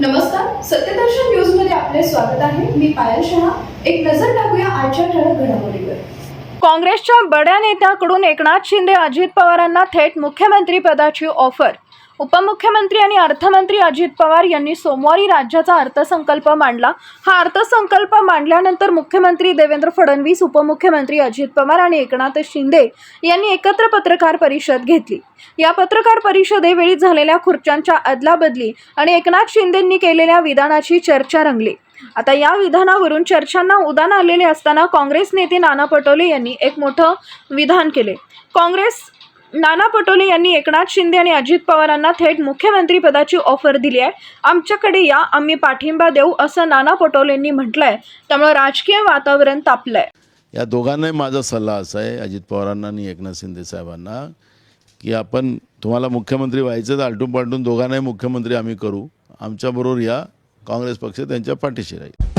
नमस्कार सत्यदर्शन न्यूजमध्ये आपले स्वागत आहे. मी पायल शहा. एक नजर टाकूया आजच्या ठळक घडामोडीवर. काँग्रेसच्या बड्या नेत्याकडून एकनाथ शिंदे अजित पवारांना थेट मुख्यमंत्री पदाची ऑफर. उपमुख्यमंत्री आणि अर्थमंत्री अजित पवार यांनी सोमवारी राज्याचा अर्थसंकल्प मांडला. हा अर्थसंकल्प मांडल्यानंतर मुख्यमंत्री देवेंद्र फडणवीस उपमुख्यमंत्री अजित पवार आणि एकनाथ शिंदे यांनी एकत्र पत्रकार परिषद घेतली. या पत्रकार परिषदेवेळी झालेल्या खुर्च्यांच्या अदलाबदली आणि एकनाथ शिंदेंनी केलेल्या विधानाची चर्चा रंगली. आता या विधानावरून चर्चांना उदान आलेले असताना काँग्रेस नेते नाना पटोले यांनी एक मोठं विधान केले. काँग्रेस नाना पटोले यांनी एकनाथ शिंदे आणि अजित पवारांना थेट मुख्यमंत्रीपदाची ऑफर दिली आहे. आमच्याकडे या आम्ही पाठिंबा देऊ असं नाना पटोलेंनी म्हटलंय. त्यामुळे राजकीय वातावरण तापलंय. या दोघांनाही माझा सल्ला असा आहे अजित पवारांना आणि एकनाथ शिंदे साहेबांना की आपण तुम्हाला मुख्यमंत्री व्हायचं तर आलटून पालटून दोघांनाही मुख्यमंत्री आम्ही करू. आमच्याबरोबर या काँग्रेस पक्ष त्यांच्या पाठीशी राहील.